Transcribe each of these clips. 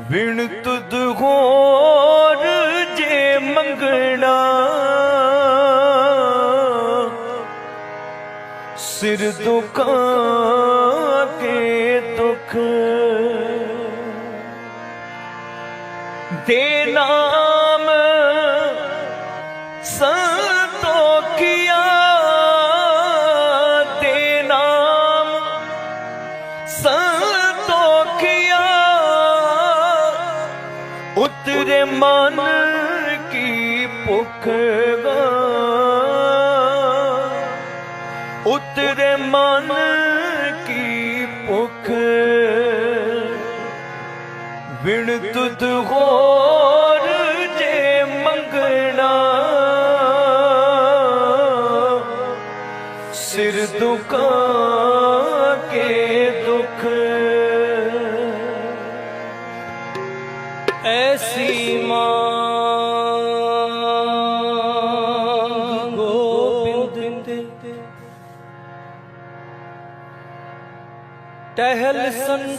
ਬਿਨ ਤੁਧ ਹੋਰ ਜੇ ਮੰਗਣਾ। ਸਿਰ ਦੁਖਾਂ ਕੇ ਦੁਖ ਦੇਣਾ ਮਨ ਕੀ ਭੁੱਖ ਉਤਰੇ ਮਨ ਕੀ ਭੁੱਖ? ਵਿਣ ਤੁਧ ਹੋਰ ਜੇ ਮੰਗਣਾ? ਸਿਰ ਦੁਕਾਨ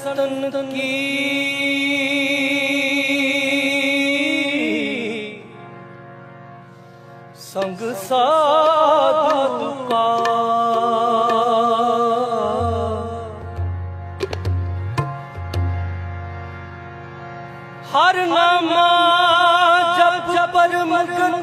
ਤਨ ਤਨ ਕੀ? ਸੰਗ ਸਾਧੂ ਕਾ ਹਰ ਨਾਮਾ ਜਪ ਜਪਰ ਮਗਨ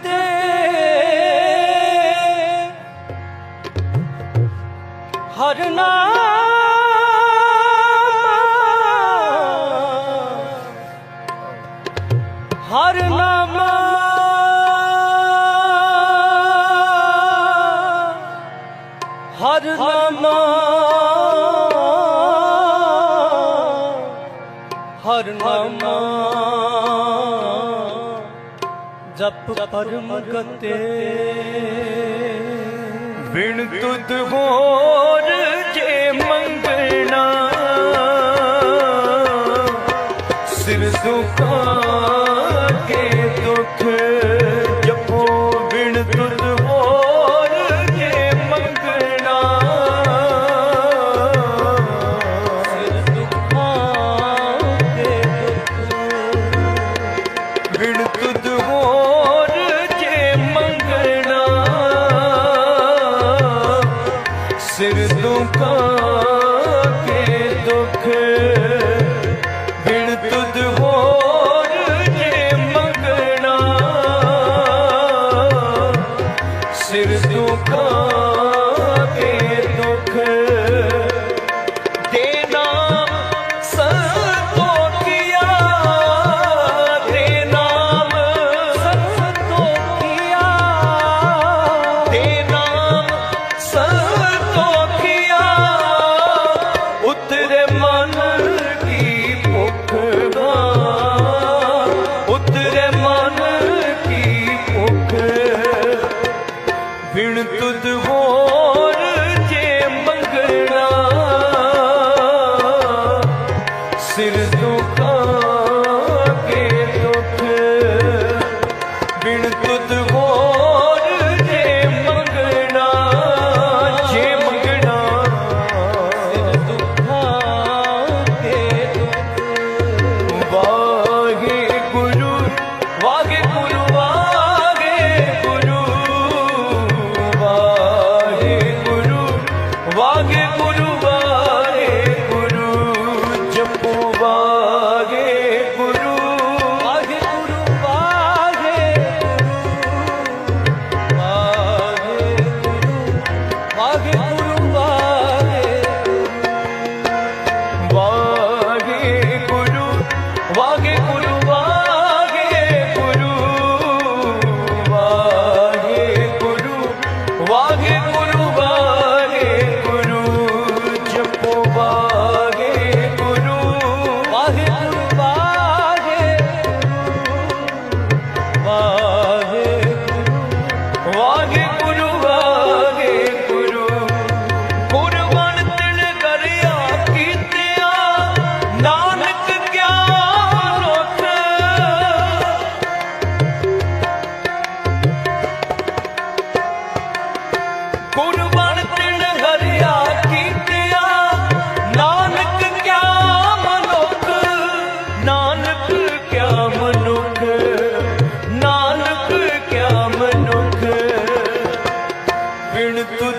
ਜਪ ਪਰਮ ਗਤੇ ਵਿਣ ਤੁਧ ਹੋਰ ਜੇ ਮੰਗਣਾ। ਸਿਰ ਸੁਖਾ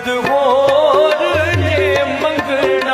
ਦੁਹੋਰ ਜੇ ਮੰਗਣਾ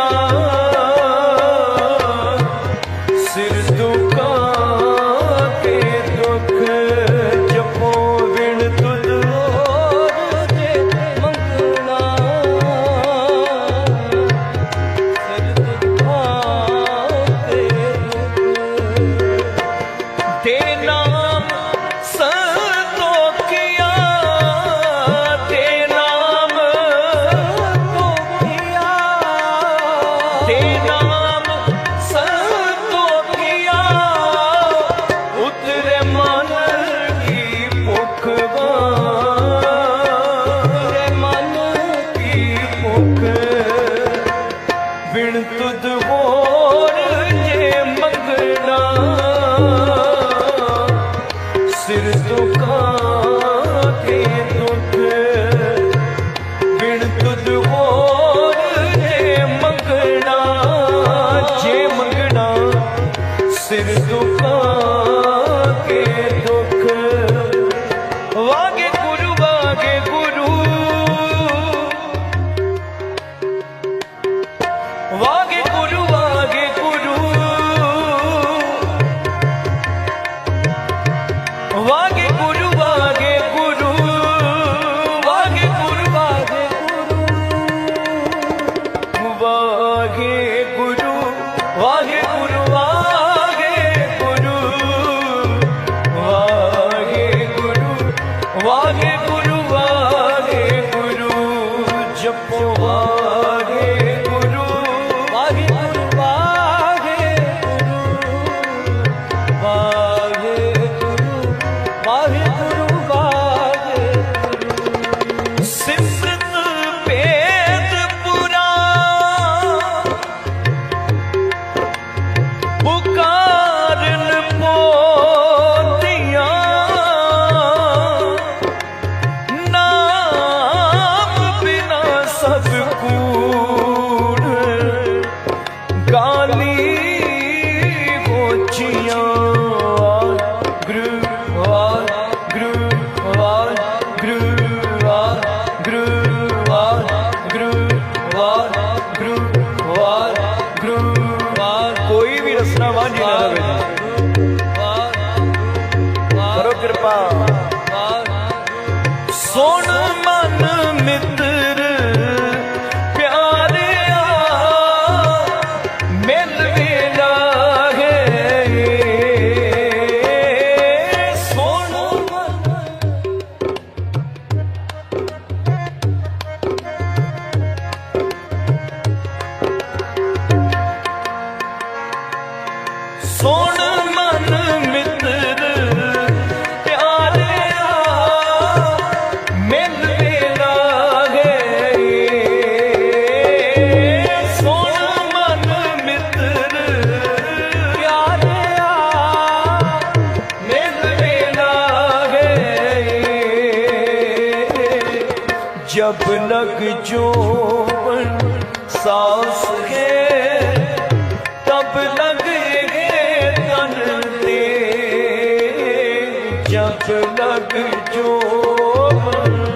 ਜਗ ਜੋਬਨ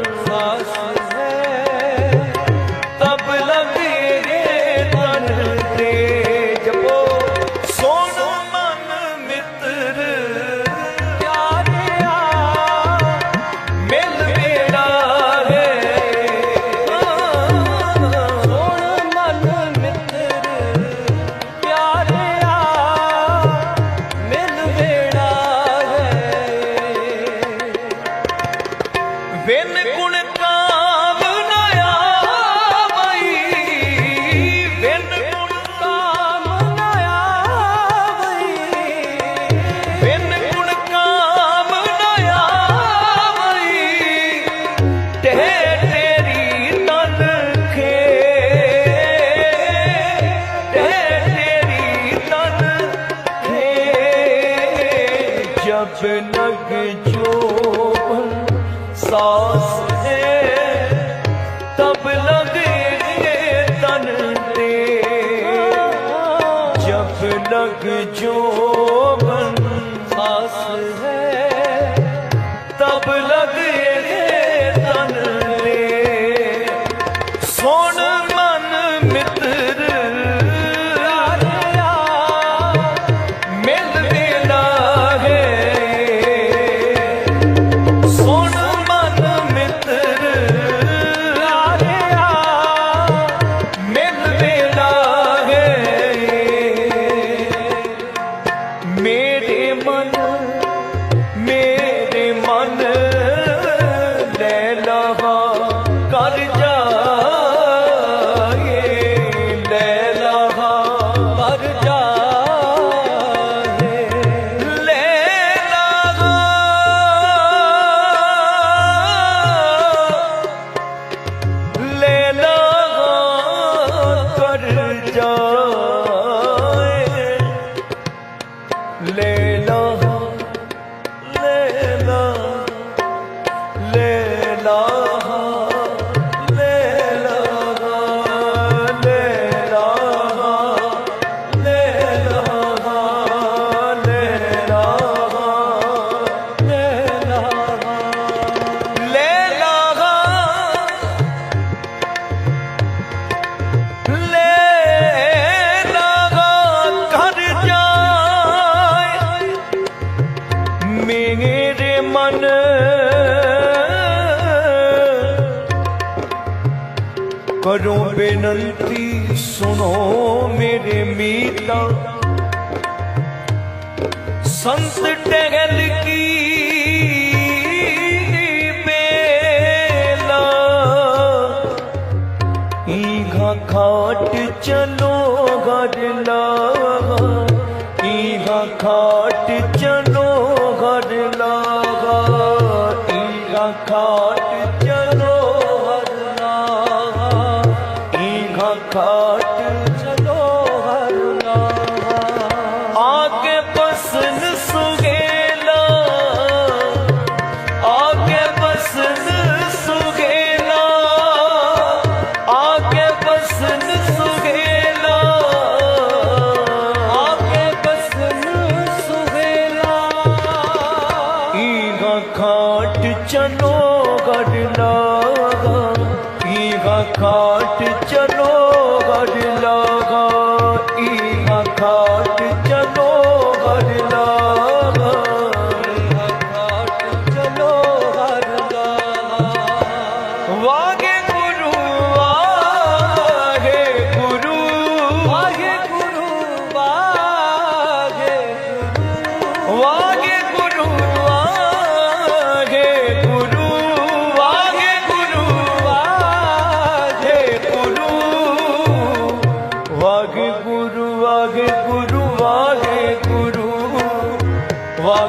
ಸಂತಿಟ್ಟೆಗಲಿ no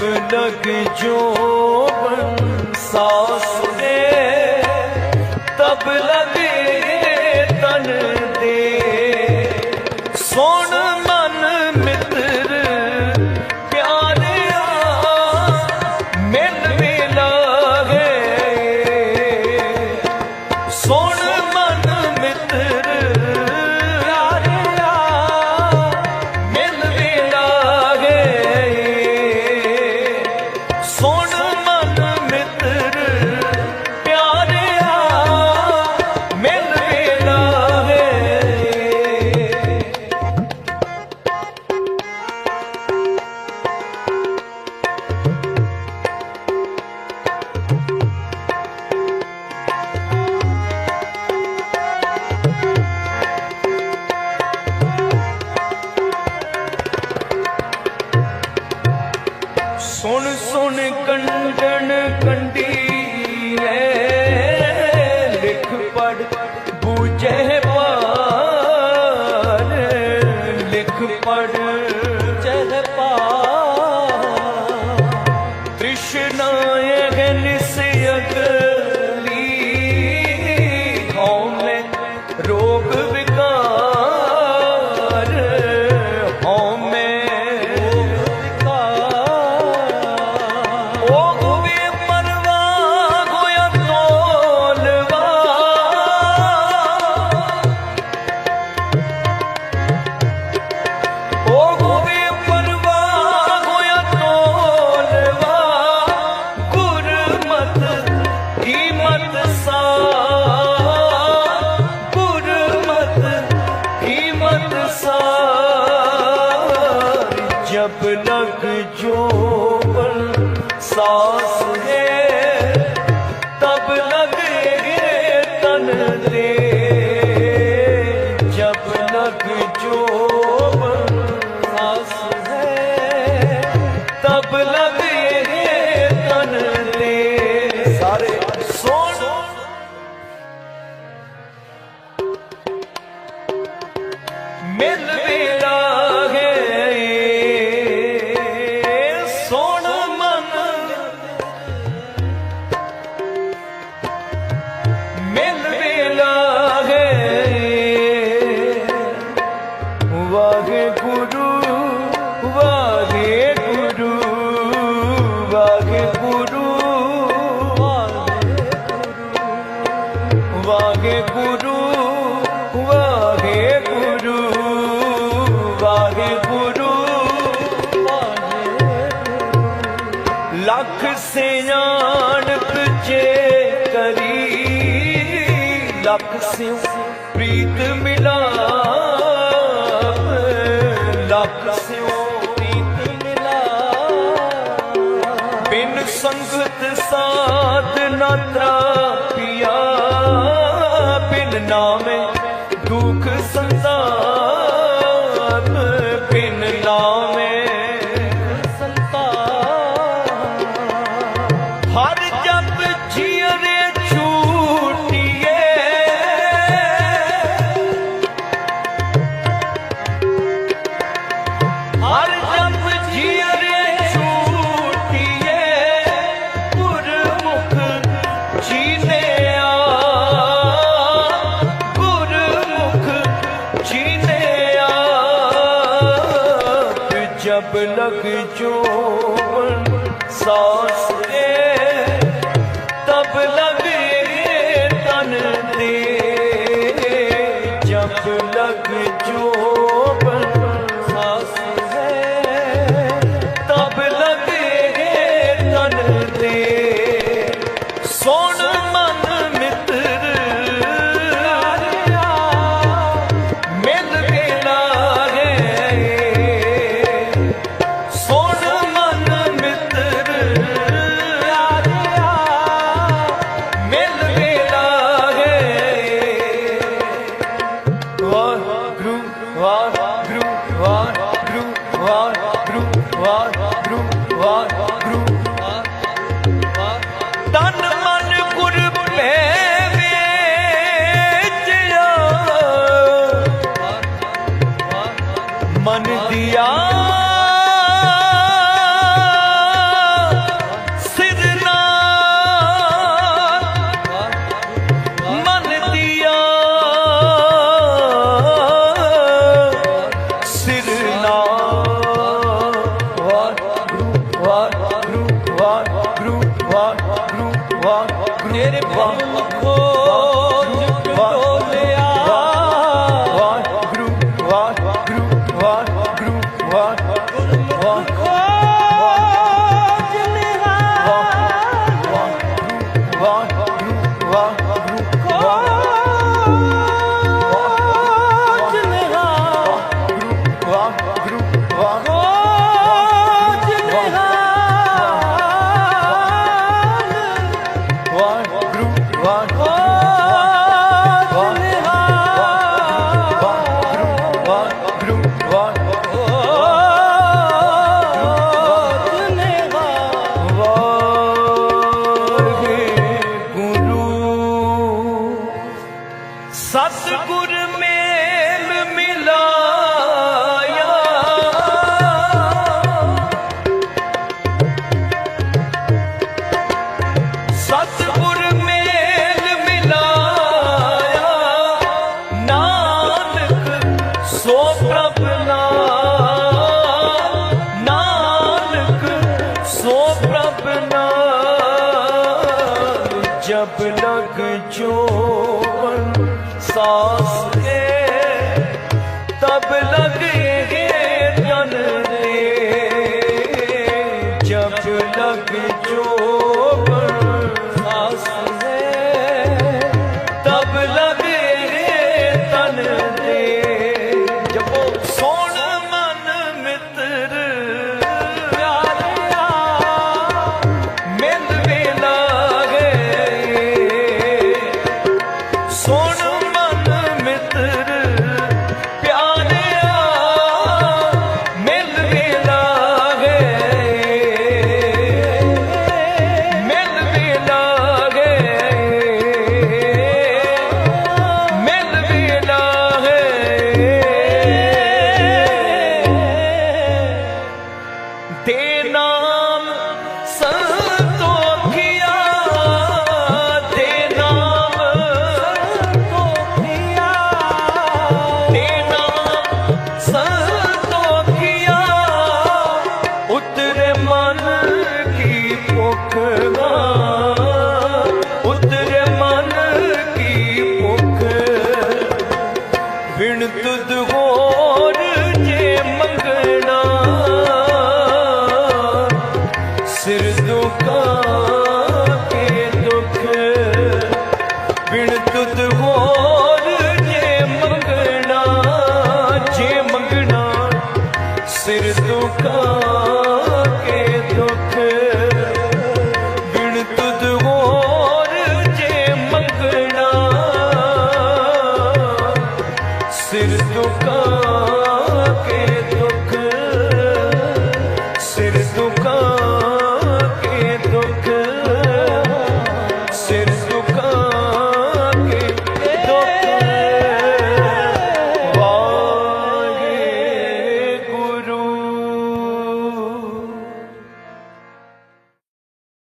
ਲਗ ਜੋਬਨ ਸਾਸ ਦੇ ਤਬ ਲਗ ਲੱਖ ਸਿਆਣਪ ਜੇ ਕਰੀ, ਲੱਖ ਸਿਉ ਪ੍ਰੀਤ ਮਿਲਾ ਲੱਖ ਸਿਉ ਪ੍ਰੀਤ ਮਿਲਾ ਬਿਨ ਸੰਗਤ ਸਾਧ ਨਾ ਤਰਾਪਿਆ, ਬਿਨ ਨਾਮੇ ਦੁਖ ਅਬਲਗ ਚੋਵਨ ਸਾਸ chôn. Xa